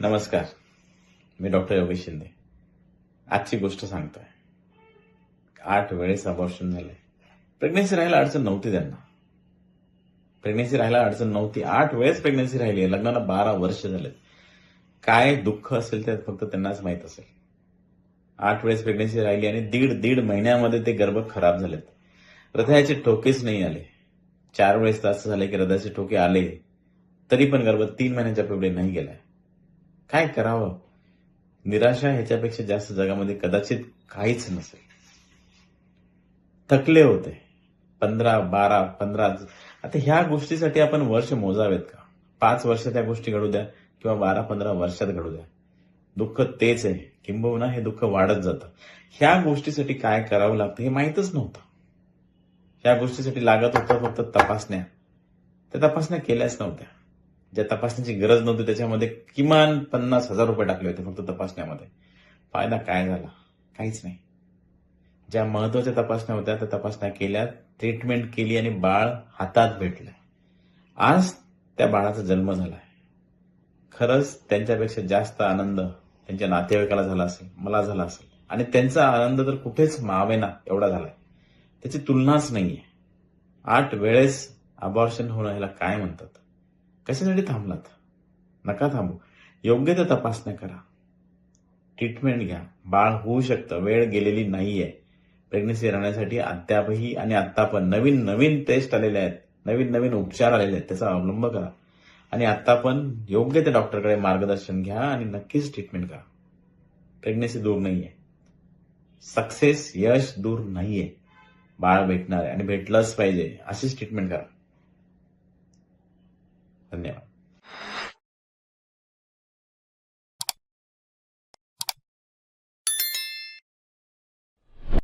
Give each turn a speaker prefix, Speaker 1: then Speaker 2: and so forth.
Speaker 1: नमस्कार. मी डॉक्टर योगेश शिंदे. आजची गोष्ट सांगतोय. आठ वेळेस अबॉर्शन झालंय. प्रेग्नेन्सी राहायला अडचण नव्हती त्यांना. प्रेग्नेन्सी राहायला अडचण नव्हती. आठ वेळेस प्रेग्नेन्सी राहिली आहे. लग्नाला बारा वर्ष झालेत. काय दुःख असेल ते फक्त त्यांनाच माहीत असेल. आठ वेळेस प्रेग्नेन्सी राहिली आणि दीड दीड महिन्यामध्ये ते गर्भ खराब झालेत. हृदयाचे ठोकेच नाही आले. चार वेळेस तास असं की हृदयाचे ठोके आले. तरी पण गर्भ तीन महिन्याच्या पुढे नाही गेलाय. काय करावं? निराशा ह्याच्यापेक्षा जास्त जगामध्ये कदाचित काहीच नसेल. थकले होते. पंधरा बारा पंधरा आता ह्या गोष्टीसाठी आपण वर्ष मोजावेत का? पाच वर्ष त्या गोष्टी घडू द्या किंवा बारा पंधरा वर्षात घडू द्या. दुःख तेच आहे. किंबहुना हे दुःख वाढत जातं. ह्या गोष्टीसाठी काय करावं लागतं हे माहीतच नव्हतं. ह्या गोष्टीसाठी लागत होतं फक्त तपासण्या. त्या तपासण्या केल्याच नव्हत्या. ज्या तपासण्याची गरज नव्हती त्याच्यामध्ये किमान पन्नास हजार रुपये टाकले होते फक्त तपासण्यामध्ये. फायदा काय झाला? काहीच नाही. ज्या महत्त्वाच्या तपासण्या होत्या त्या तपासण्या केल्या ट्रीटमेंट केली आणि बाळ हातात भेटलं आज त्या बाळाचा जन्म झालाय. खरंच त्यांच्यापेक्षा जास्त आनंद त्यांच्या नातेवाईकाला झाला असेल मला झाला असेल. आणि त्यांचा आनंद तर कुठेच मावेना एवढा झालाय. त्याची तुलनाच नाहीये. आठ वेळेस अबॉर्शन होणं ह्याला काय म्हणतात? कशासाठी थांबलात? नका थांबू. योग्य त्या तपासण्या करा. ट्रीटमेंट घ्या. बाळ होऊ शकतं. वेळ गेलेली नाही आहे प्रेग्नन्सी राहण्यासाठी अद्यापही आणि आत्ता पण नवीन नवीन टेस्ट आलेले आहेत. नवीन नवीन उपचार आलेले आहेत. त्याचा अवलंब करा. आणि आत्ता पण योग्य त्या डॉक्टरकडे मार्गदर्शन घ्या आणि नक्कीच ट्रीटमेंट करा. प्रेग्नन्सी दूर नाही आहे सक्सेस यश दूर नाही आहे बाळ भेटणार आहे आणि भेटलंच पाहिजे. अशीच ट्रीटमेंट करा. धन्यवाद